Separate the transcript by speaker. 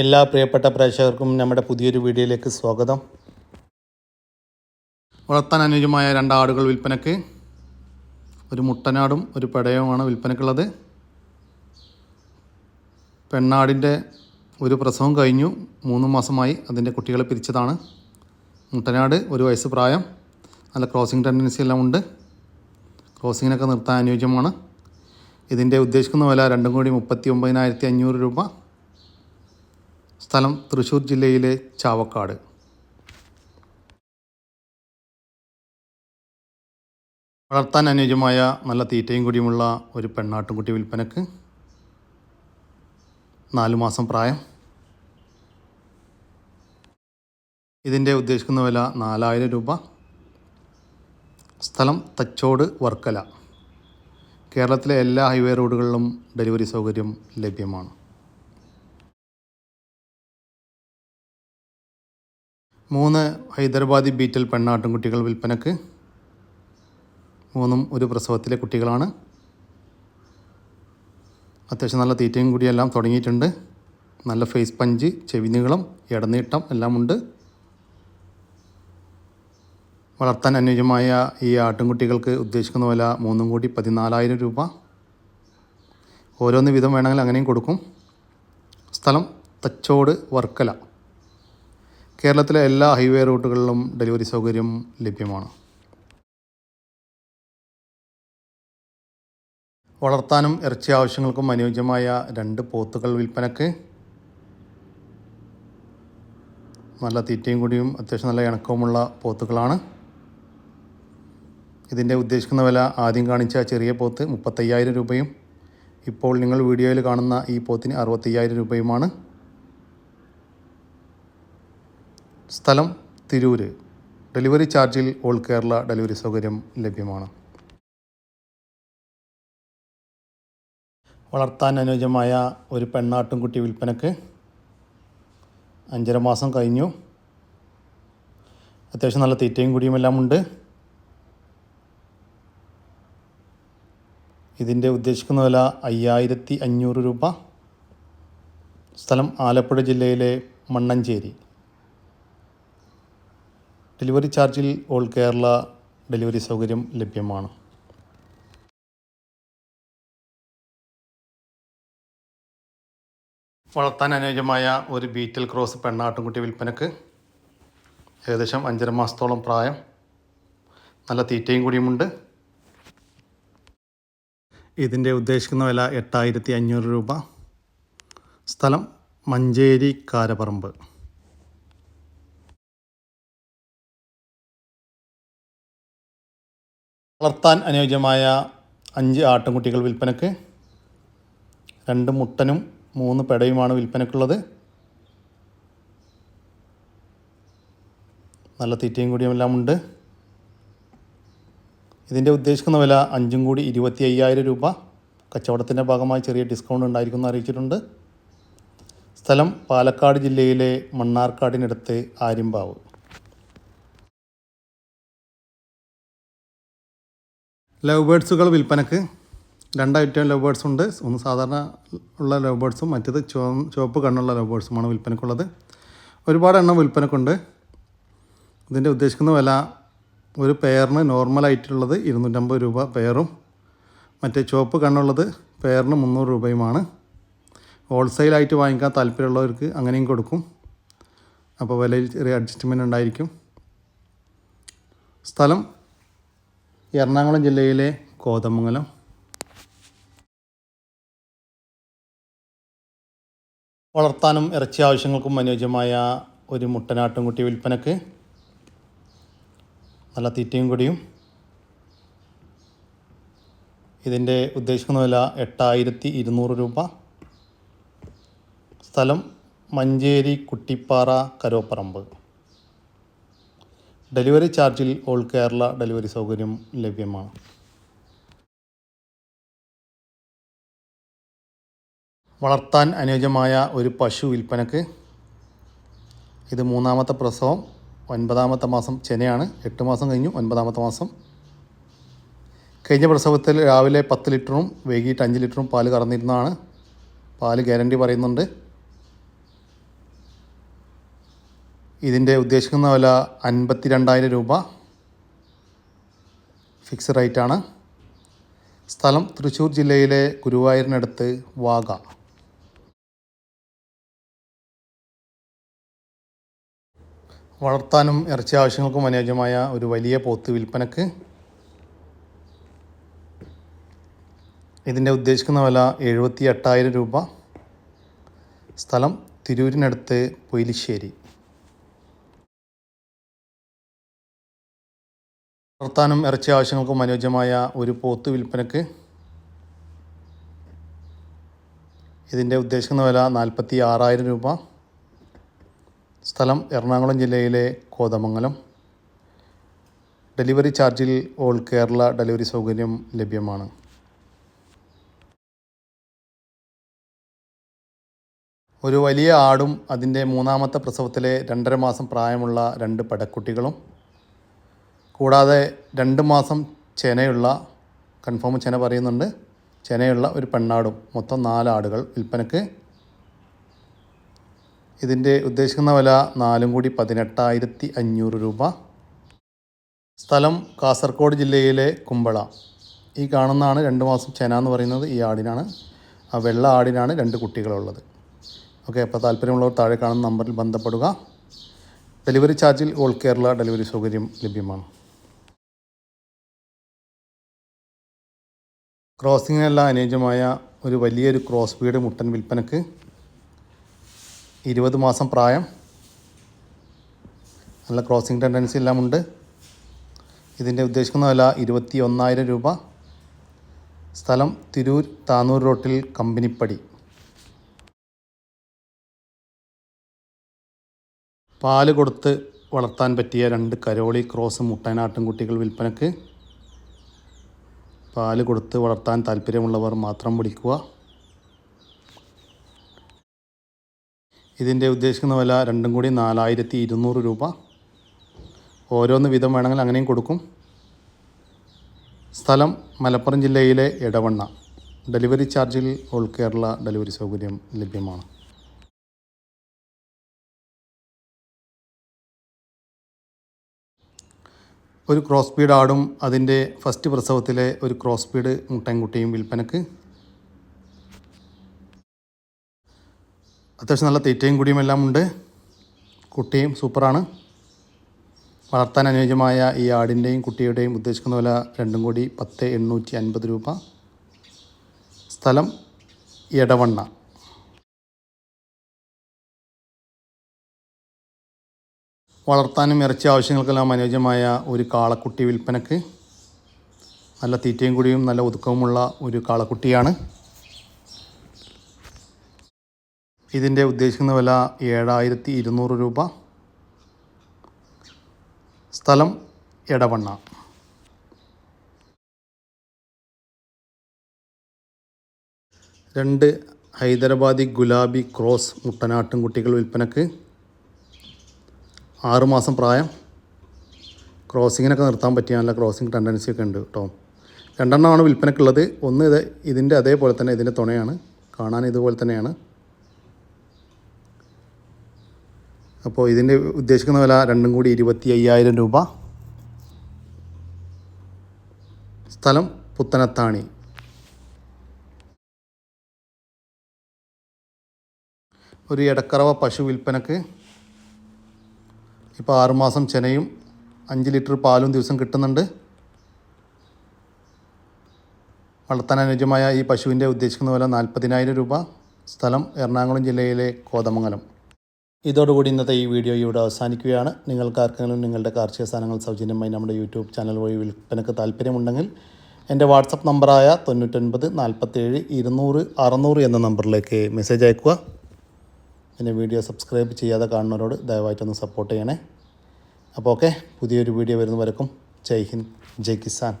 Speaker 1: എല്ലാ പ്രിയപ്പെട്ട പ്രേക്ഷകർക്കും നമ്മുടെ പുതിയൊരു വീഡിയോയിലേക്ക് സ്വാഗതം. വളർത്താൻ അനുയോജ്യമായ രണ്ട് ആടുകൾ വിൽപ്പനക്ക് ഒരു മുട്ടനാടും ഒരു പെടയവുമാണ് വിൽപ്പനക്കുള്ളത് പെണ്ണാടിന്റെ ഒരു പ്രസവം കഴിഞ്ഞു. മൂന്ന് മാസമായി അതിന്റെ കുട്ടികളെ പിരിച്ചതാണ്. മുട്ടനാട് ഒരു വയസ്സ് പ്രായം. നല്ല ക്രോസിംഗ് ടെൻഡൻസി എല്ലാം ഉണ്ട്. ക്രോസിങ്ങിനൊക്കെ നിർത്താൻ അനുയോജ്യമാണ്. ഇതിന്റെ ഉദ്ദേശിക്കുന്ന വില രണ്ടും കൂടി മുപ്പത്തി ഒമ്പതിനായിരത്തി അഞ്ഞൂറ് രൂപ. സ്ഥലം തൃശ്ശൂർ ജില്ലയിലെ ചാവക്കാട്. വളർത്താൻ അനുയോജ്യമായ നല്ല തീറ്റയും കൂടിയുമുള്ള ഒരു പെണ്ണാട്ടുംകുട്ടി വിൽപ്പനക്ക് നാലു മാസം പ്രായം. ഇതിന്റെ ഉദ്ദേശിക്കുന്ന വില നാലായിരം രൂപ. സ്ഥലം തച്ചോട് വർക്കല. കേരളത്തിലെ എല്ലാ ഹൈവേ റോഡുകളിലും ഡെലിവറി സൗകര്യം ലഭ്യമാണ്. മൂന്ന് ഹൈദരാബാദി ബീറ്റൽ പെണ്ണാട്ടുംകുട്ടികൾ വിൽപ്പനക്ക്. മൂന്നും ഒരു പ്രസവത്തിലെ കുട്ടികളാണ്. അത്യാവശ്യം നല്ല തീറ്റയും കൂടിയെല്ലാം തുടങ്ങിയിട്ടുണ്ട്. നല്ല ഫേസ് പഞ്ച് ചെവി നീളം ഇടനീട്ടം എല്ലാം ഉണ്ട്. വളർത്താൻ അനുയോജ്യമായ ഈ ആട്ടിൻകുട്ടികൾക്ക് ഉദ്ദേശിക്കുന്ന വില മൂന്നും കൂടി പതിനാലായിരം രൂപ. ഓരോന്ന് വിധം വേണമെങ്കിൽ അങ്ങനെയും കൊടുക്കും. സ്ഥലം തച്ചോട് വർക്കല. കേരളത്തിലെ എല്ലാ ഹൈവേ റൂട്ടുകളിലും ഡെലിവറി സൗകര്യം ലഭ്യമാണ്. വളർത്താനും ഇറച്ചി ആവശ്യങ്ങൾക്കും അനുയോജ്യമായ രണ്ട് പോത്തുകൾ വിൽപ്പനക്ക്. നല്ല തീറ്റയും കൂടിയും അത്യാവശ്യം നല്ല ഇണക്കവുമുള്ള പോത്തുകളാണ്. ഇതിന്റെ ഉദ്ദേശിക്കുന്ന വില ആദ്യം കാണിച്ച ചെറിയ പോത്ത് മുപ്പത്തയ്യായിരം രൂപയും ഇപ്പോൾ നിങ്ങൾ വീഡിയോയിൽ കാണുന്ന ഈ പോത്തിന് അറുപത്തയ്യായിരം രൂപയുമാണ്. സ്ഥലം തിരൂര്. ഡെലിവറി ചാർജിൽ ഓൾ കേരള ഡെലിവറി സൗകര്യം ലഭ്യമാണ്. വളർത്താൻ അനുയോജ്യമായ ഒരു പെണ്ണാട്ടുംകുട്ടി വിൽപ്പനക്ക് അഞ്ചര മാസം കഴിഞ്ഞു. അത്യാവശ്യം നല്ല തീറ്റയും കൂടിയും എല്ലാം ഉണ്ട്. ഇതിന്റെ ഉദ്ദേശിക്കുന്ന വില അയ്യായിരത്തി അഞ്ഞൂറ് രൂപ. സ്ഥലം ആലപ്പുഴ ജില്ലയിലെ മണ്ണഞ്ചേരി. ഡെലിവറി ചാർജിൽ ഓൾ കേരള ഡെലിവറി സൗകര്യം ലഭ്യമാണ്. വളർത്താൻ അനുയോജ്യമായ ഒരു ബീറ്റൽ ക്രോസ് പെണ്ണാട്ടുംകുട്ടി വിൽപ്പനക്ക് ഏകദേശം അഞ്ചര മാസത്തോളം പ്രായം. നല്ല തീറ്റയും കൂടിയുമുണ്ട്. ഇതിന്റെ ഉദ്ദേശിക്കുന്ന വില എട്ടായിരത്തി അഞ്ഞൂറ് രൂപ. സ്ഥലം മഞ്ചേരി കാരപ്പറമ്പ് വളർത്താൻ അനുയോജ്യമായ അഞ്ച് ആട്ടുംകുട്ടികൾ വിൽപ്പനക്ക് രണ്ട് മുട്ടനും മൂന്ന് പെടയുമാണ് വിൽപ്പനക്കുള്ളത്. നല്ല തീറ്റയും കൂടിയും എല്ലാം ഉണ്ട്. ഇതിന്റെ ഉദ്ദേശിക്കുന്ന വില അഞ്ചും കൂടി ഇരുപത്തി അയ്യായിരം രൂപ. കച്ചവടത്തിന്റെ ഭാഗമായി ചെറിയ ഡിസ്കൗണ്ട് ഉണ്ടായിരിക്കുമെന്ന് അറിയിച്ചിട്ടുണ്ട്. സ്ഥലം പാലക്കാട് ജില്ലയിലെ മണ്ണാർക്കാടിനടുത്ത് ആര്യമ്പാവ്. ലവ് ബേഡ്സുകൾ വിൽപ്പനക്ക് രണ്ട് ഐറ്റം ലവ് ബേഡ്സ് ഉണ്ട്. ഒന്ന് സാധാരണ ഉള്ള ലവ് ബേഡ്സും മറ്റേത് ചുവ ചുവപ്പ് കണ്ണുള്ള ലവ് ബേഡ്സുമാണ് വിൽപ്പനക്കുള്ളത്. ഒരുപാട് എണ്ണം വിൽപ്പനക്കുണ്ട്. ഇതിന്റെ ഉദ്ദേശിക്കുന്ന വില ഒരു പെയറിന് നോർമലായിട്ടുള്ളത് ഇരുന്നൂറ്റമ്പത് രൂപ പെയറും മറ്റേ ചുവപ്പ് കണ്ണുള്ളത് പെയറിന് മുന്നൂറ് രൂപയുമാണ്. ഹോൾസെയിലായിട്ട് വാങ്ങിക്കാൻ താല്പര്യമുള്ളവർക്ക് അങ്ങനെയും കൊടുക്കും. അപ്പോൾ വിലയിൽ ചെറിയ അഡ്ജസ്റ്റ്മെന്റ് ഉണ്ടായിരിക്കും. സ്ഥലം എറണാകുളം ജില്ലയിലെ കോതമംഗലം. വളർത്താനും ഇറച്ചി ആവശ്യങ്ങൾക്കും അനുയോജ്യമായ ഒരു മുട്ടനാട്ടുംകുട്ടി വിൽപ്പനക്ക് നല്ല തീറ്റയും കൂടിയും. ഇതിന്റെ ഉദ്ദേശിക്കുന്ന വില എട്ടായിരത്തി ഇരുന്നൂറ് രൂപ. സ്ഥലം മഞ്ചേരി കുട്ടിപ്പാറ കരോപ്പറമ്പ്. ഡെലിവറി ചാർജിൽ ഓൾ കേരള ഡെലിവറി സൗകര്യം ലഭ്യമാണ്. വളർത്താൻ അനുയോജ്യമായ ഒരു പശു വിൽപ്പനക്ക് ഇത് മൂന്നാമത്തെ പ്രസവം ഒൻപതാമത്തെ മാസം ചെനയാണ് എട്ട് മാസം കഴിഞ്ഞു ഒൻപതാമത്തെ മാസം. കഴിഞ്ഞ പ്രസവത്തിൽ രാവിലെ പത്ത് ലിറ്ററും വൈകിട്ട് അഞ്ച് ലിറ്ററും പാൽ കറന്നിരുന്നതാണ്. പാൽ ഗ്യാരണ്ടി പറയുന്നുണ്ട്. ഇതിന്റെ ഉദ്ദേശിക്കുന്ന വില അൻപത്തി രണ്ടായിരം രൂപ. ഫിക്സ് റേറ്റാണ്. സ്ഥലം തൃശ്ശൂർ ജില്ലയിലെ ഗുരുവായൂരിനടുത്ത് വാഗ. വളർത്താനും ഇറച്ചി ആവശ്യങ്ങൾക്കും അനുയോജ്യമായ ഒരു വലിയ പോത്ത് വിൽപ്പനക്ക് ഇതിന്റെ ഉദ്ദേശിക്കുന്ന വില എഴുപത്തി എട്ടായിരം രൂപ. സ്ഥലം തിരൂരിനടുത്ത് പൊയിലിശ്ശേരി. വളർത്താനും ഇറച്ചി ആവശ്യങ്ങൾക്കും അനുയോജ്യമായ ഒരു പോത്ത് വിൽപ്പനക്ക് ഇതിന്റെ ഉദ്ദേശിക്കുന്ന വില നാൽപ്പത്തി ആറായിരം രൂപ. സ്ഥലം എറണാകുളം ജില്ലയിലെ കോതമംഗലം. ഡെലിവറി ചാർജിൽ ഓൾ കേരള ഡെലിവറി സൗകര്യം ലഭ്യമാണ്. ഒരു വലിയ ആടും അതിന്റെ മൂന്നാമത്തെ പ്രസവത്തിലെ രണ്ടര മാസം പ്രായമുള്ള രണ്ട് പടക്കുട്ടികളും കൂടാതെ രണ്ട് മാസം ചെനയുള്ള കൺഫേം ചെന പറയുന്നുണ്ട് ചെനയുള്ള ഒരു പെണ്ണാടും മൊത്തം നാലാടുകൾ വിൽപ്പനക്ക്. ഇതിന്റെ ഉദ്ദേശിക്കുന്ന വില നാലും കൂടി പതിനെട്ടായിരത്തി അഞ്ഞൂറ് രൂപ. സ്ഥലം കാസർഗോഡ് ജില്ലയിലെ കുമ്പള. ഈ കാണുന്നതാണ് രണ്ട് മാസം ചെന എന്ന് പറയുന്നത് ഈ ആടിനാണ്. ആ വെള്ള ആടിനാണ് രണ്ട് കുട്ടികളുള്ളത്. ഓക്കെ അപ്പോൾ താല്പര്യമുള്ളവർ താഴെ കാണുന്ന നമ്പറിൽ ബന്ധപ്പെടുക. ഡെലിവറി ചാർജിൽ ഓൾ കേരള ഡെലിവറി സൗകര്യം ലഭ്യമാണ്. ക്രോസിങ്ങിനെല്ലാം അനുയോജ്യമായ ഒരു വലിയൊരു ക്രോസ് ബീഡ് മുട്ടൻ വിൽപ്പനക്ക് ഇരുപത് മാസം പ്രായം. നല്ല ക്രോസിംഗ് ടെൻഡൻസി എല്ലാം ഉണ്ട്. ഇതിന്റെ ഉദ്ദേശിക്കുന്ന വില ഇരുപത്തി ഒന്നായിരം രൂപ. സ്ഥലം തിരൂർ താനൂർ റോട്ടിൽ കമ്പനിപ്പടി. പാൽ കൊടുത്ത് വളർത്താൻ പറ്റിയ രണ്ട് കരോളി ക്രോസ് മുട്ടനാട്ടിൻകുട്ടികൾ വിൽപ്പനക്ക് പാൽ കൊടുത്ത് വളർത്താൻ താല്പര്യമുള്ളവർ മാത്രം വിളിക്കുക. ഇതിന്റെ ഉദ്ദേശിക്കുന്ന വില രണ്ടും കൂടി നാലായിരത്തി ഇരുന്നൂറ് രൂപ. ഓരോന്ന് വിധം വേണമെങ്കിൽ അങ്ങനെയും കൊടുക്കും. സ്ഥലം മലപ്പുറം ജില്ലയിലെ ഇടവണ്ണ ഡെലിവറി ചാർജിൽ ഓൾ കേരള ഡെലിവറി സൗകര്യം ലഭ്യമാണ്. ഒരു ക്രോസ് സ്പീഡ് ആടും അതിന്റെ ഫസ്റ്റ് പ്രസവത്തിലെ ഒരു ക്രോസ് ബീഡ് മുട്ടൻകുട്ടിയും വിൽപ്പനക്ക്. അത്യാവശ്യം നല്ല തീറ്റയും കുടിയും എല്ലാം ഉണ്ട്. കുട്ടിയും സൂപ്പറാണ് വളർത്താൻ അനുയോജ്യമായ ഈ ആടിന്റെയും കുട്ടിയുടെയും ഉദ്ദേശിക്കുന്ന വില രണ്ടും കൂടി പത്ത് എണ്ണൂറ്റി അൻപത് രൂപ. സ്ഥലം എടവണ്ണ. വളർത്താനും ഇറച്ചി ആവശ്യങ്ങൾക്കെല്ലാം അനുയോജ്യമായ ഒരു കാളക്കുട്ടി വിൽപ്പനക്ക് നല്ല തീറ്റയും കൂടിയും നല്ല ഒതുക്കവുമുള്ള ഒരു കാളക്കുട്ടിയാണ്. ഇതിന്റെ ഉദ്ദേശിക്കുന്ന വില ഏഴായിരത്തി ഇരുന്നൂറ് രൂപ. സ്ഥലം എടവണ്ണ. രണ്ട് ഹൈദരാബാദി ഗുലാബി ക്രോസ് മുട്ടനാട്ടും കുട്ടികൾ വിൽപ്പനക്ക് ആറുമാസം പ്രായം. ക്രോസിങ്ങിനൊക്കെ നിർത്താൻ പറ്റിയ നല്ല ക്രോസിങ് ടെൻഡൻസി ഒക്കെ ഉണ്ട് കേട്ടോ. രണ്ടെണ്ണമാണ് വിൽപ്പനക്കുള്ളത് ഒന്ന് ഇത് ഇതിന്റെ അതേപോലെ തന്നെ ഇതിന്റെ തുണയാണ്. കാണാൻ ഇതുപോലെ തന്നെയാണ്. അപ്പോൾ ഇതിന്റെ ഉദ്ദേശിക്കുന്ന വില രണ്ടും കൂടി ഇരുപത്തി അയ്യായിരം രൂപ. സ്ഥലം പുത്തനത്താണി. ഒരു ഇടക്കറവ പശു വിൽപ്പനക്ക് ഇപ്പോൾ ആറുമാസം ചെനയും അഞ്ച് ലിറ്റർ പാലും ദിവസം കിട്ടുന്നുണ്ട്. വളർത്താൻ അനുയോജ്യമായ ഈ പശുവിന്റെ ഉദ്ദേശിക്കുന്ന പോലെ നാൽപ്പതിനായിരം രൂപ. സ്ഥലം എറണാകുളം ജില്ലയിലെ കോതമംഗലം. ഇതോടുകൂടി ഇന്നത്തെ ഈ വീഡിയോ ഇവിടെ അവസാനിക്കുകയാണ്. നിങ്ങൾക്ക് ആർക്കെങ്കിലും നിങ്ങളുടെ കാർഷിക സാധനങ്ങൾ സൗജന്യമായി നമ്മുടെ യൂട്യൂബ് ചാനൽ വഴി വിൽപ്പനക്ക് താല്പര്യമുണ്ടെങ്കിൽ എന്റെ വാട്സപ്പ് നമ്പറായ തൊണ്ണൂറ്റൊൻപത് നാൽപ്പത്തേഴ് ഇരുന്നൂറ് അറുന്നൂറ് എന്ന നമ്പറിലേക്ക് മെസ്സേജ് അയക്കുക. പിന്നെ വീഡിയോ സബ്സ്ക്രൈബ് ചെയ്യാതെ കാണുന്നവരോട് ദയവായിട്ടൊന്ന് സപ്പോർട്ട് ചെയ്യണേ. അപ്പോൾ ഓക്കെ പുതിയൊരു വീഡിയോ വരുന്നവരക്കും ജയ് ഹിന്ദ് ജയ് കിസാൻ.